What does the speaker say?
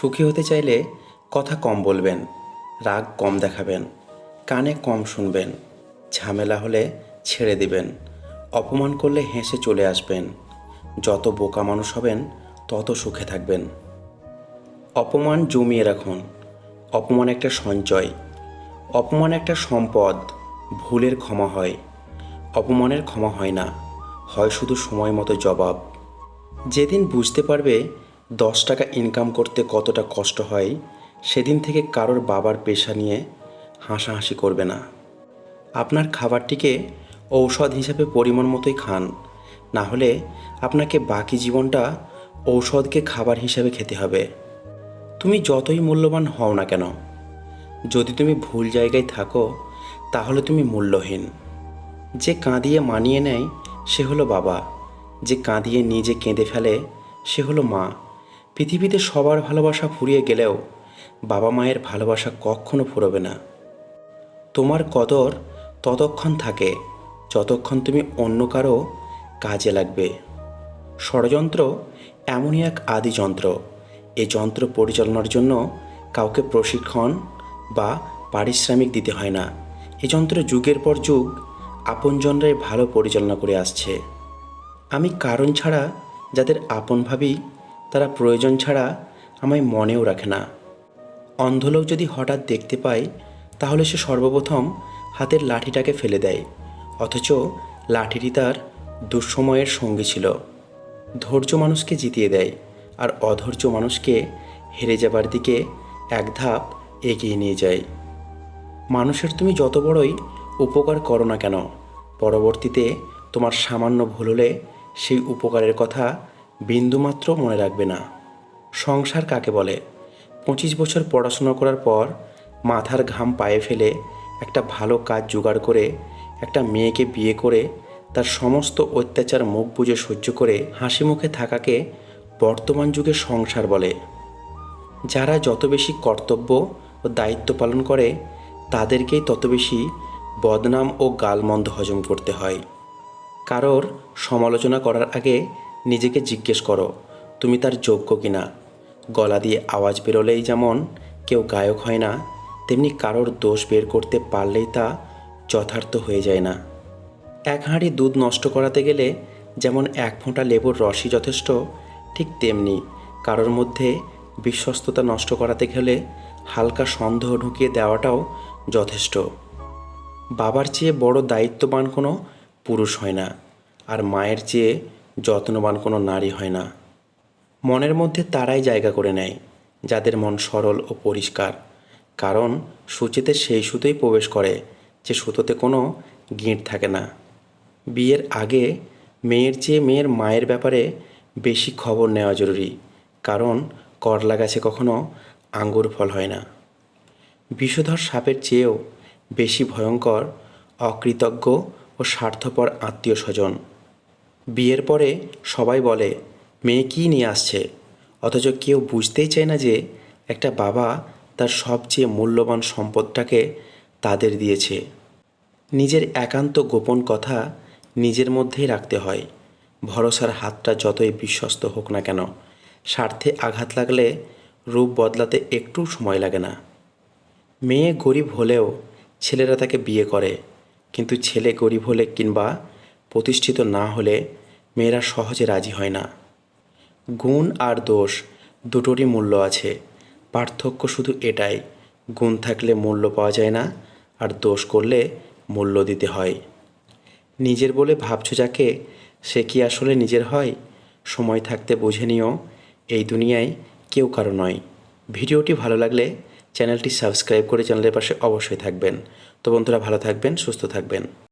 সুখী হতে চাইলে কথা কম বলবেন, রাগ কম দেখাবেন, কানে কম শুনবেন, ঝামেলা হলে ছেড়ে দিবেন, অপমান করলে হেসে চলে আসবেন, যত বোকা মানুষ হবেন তত সুখে থাকবেন। অপমান জমিয়ে রাখুন, অপমান একটা সঞ্চয়, অপমান একটা সম্পদ, ভুলের ক্ষমা হয়, অপমানের ক্ষমা হয় না, হয় শুধু সময় মতো জবাব। যেদিন বুঝতে পারবে দশ টাকা ইনকাম করতে কতটা কষ্ট হয়, সেদিন থেকে কারোর বাবার পেশা নিয়ে হাসাহাসি করবে না। আপনার খাবারটিকে ঔষধ হিসেবে পরিমাণ মতোই খান, না হলে আপনাকে বাকি জীবনটা ঔষধকে খাবার হিসেবে খেতে হবে। তুমি যতই মূল্যবান হও না কেন, যদি তুমি ভুল জায়গায় থাকো, তাহলে তুমি মূল্যহীন। যে কাঁদিয়ে মানিয়ে নেয়, সে হলো বাবা। যে কাঁদিয়ে নিজে কেঁদে ফেলে, সে হলো মা। পৃথিবীতে সবার ভালোবাসা ফুরিয়ে গেলেও বাবা মায়ের ভালোবাসা কখনো ফুরবে না। তোমার কদর ততক্ষণ থাকে যতক্ষণ তুমি অন্য কারও কাজে লাগবে। ষড়যন্ত্র এমনই এক আদি যন্ত্র। এই যন্ত্র পরিচালনার জন্য কাউকে প্রশিক্ষণ বা পারিশ্রমিক দিতে হয় না। এ যন্ত্র যুগের পর যুগ আপনজনরাই ভালো পরিচালনা করে আসছে। আমি কারণ ছাড়া যাদের আপন তারা প্রয়োজন ছাড়া আমায় মনেও রাখে না। অন্ধলোক যদি হঠাৎ দেখতে পায়, তাহলে সে সর্বপ্রথম হাতের লাঠিটাকে ফেলে দেয়, অথচ লাঠিটি তার দুঃসময়ের সঙ্গী ছিল। ধৈর্য মানুষকে জিতিয়ে দেয় আর অধৈর্য মানুষকে হেরে যাবার দিকে এক ধাপ এগিয়ে নিয়ে যায়। মানুষের তুমি যত বড়ই উপকার করো না কেন, পরবর্তীতে তোমার সামান্য ভুল হলে সেই উপকারের কথা বিন্দুমাত্র মনে রাখবে না। সংসার কাকে বলে? পঁচিশ বছর পড়াশোনা করার পর মাথার ঘাম পায়ে ফেলে একটা ভালো কাজ জোগাড় করে, একটা মেয়েকে বিয়ে করে, তার সমস্ত অত্যাচার মুখ বুজে সহ্য করে হাসি মুখে থাকাকে বর্তমান যুগে সংসার বলে। যারা যত বেশি কর্তব্য ও দায়িত্ব পালন করে, তাদেরকেই তত বেশি বদনাম ও গালমন্দ হজম করতে হয়। কারোর সমালোচনা করার আগে নিজেকে জিজ্ঞেস করো, তুমি তার যোগ্য কিনা? গলা দিয়ে আওয়াজ বেরোলেই যেমন কেউ গায়ক হয় না, তেমনি কারোর দোষ বের করতে পারলেই তা যথার্থ হয়ে যায় না। এক হাঁড়ি দুধ নষ্ট করাতে গেলে যেমন এক ফোঁটা লেবুর রসই যথেষ্ট, ঠিক তেমনি কারোর মধ্যে বিশ্বস্ততা নষ্ট করাতে গেলে হালকা সন্দেহ ঢুকিয়ে দেওয়াটাও যথেষ্ট। বাবার চেয়ে বড় দায়িত্ববান কোনো পুরুষ হয় না, আর মায়ের চেয়ে যত্নবান কোনো নারী হয় না। মনের মধ্যে তারাই জায়গা করে নেয়, যাদের মন সরল ও পরিষ্কার। কারণ সূচিতে সেই সুতোই প্রবেশ করে, যে সুতোতে কোনো গিঁট থাকে না। বিয়ের আগে মেয়ের চেয়ে মেয়ের মায়ের ব্যাপারে বেশি খবর নেওয়া জরুরি, কারণ করলা গাছে কখনো আঙ্গুর ফল হয় না। বিষধর সাপের চেয়েও বেশি ভয়ঙ্কর, অকৃতজ্ঞ ও স্বার্থপর আত্মীয় স্বজন। বিয়ের পরে সবাই বলে, মেয়ে কী নিয়ে আসছে? অথচ কেউ বুঝতেই চায় না যে একটা বাবা তার সবচেয়ে মূল্যবান সম্পদটাকে তাদের দিয়েছে। নিজের একান্ত গোপন কথা নিজের মধ্যেই রাখতে হয়। ভরসার হাতটা যতই বিশ্বস্ত হোক না কেন, স্বার্থে আঘাত লাগলে রূপ বদলাতে একটু সময় লাগে না। মেয়ে গরিব হলেও ছেলেরা তাকে বিয়ে করে, কিন্তু ছেলে গরিব হলে কিংবা প্রতিষ্ঠিত না হলে মেয়েরা সহজে রাজি হয় না। গুণ আর দোষ দুটোরই মূল্য আছে। পার্থক্য শুধু এটাই, গুণ থাকলে মূল্য পাওয়া যায় না আর দোষ করলে মূল্য দিতে হয়। নিজের বলে ভাবছ যাকে, সে কি আসলে নিজের হয়? সময় থাকতে বুঝে নিও, এই দুনিয়ায় কেউ কারও নয়। ভিডিওটি ভালো লাগলে চ্যানেলটি সাবস্ক্রাইব করে চ্যানেলের পাশে অবশ্যই থাকবেন। তো বন্ধুরা, ভালো থাকবেন, সুস্থ থাকবেন।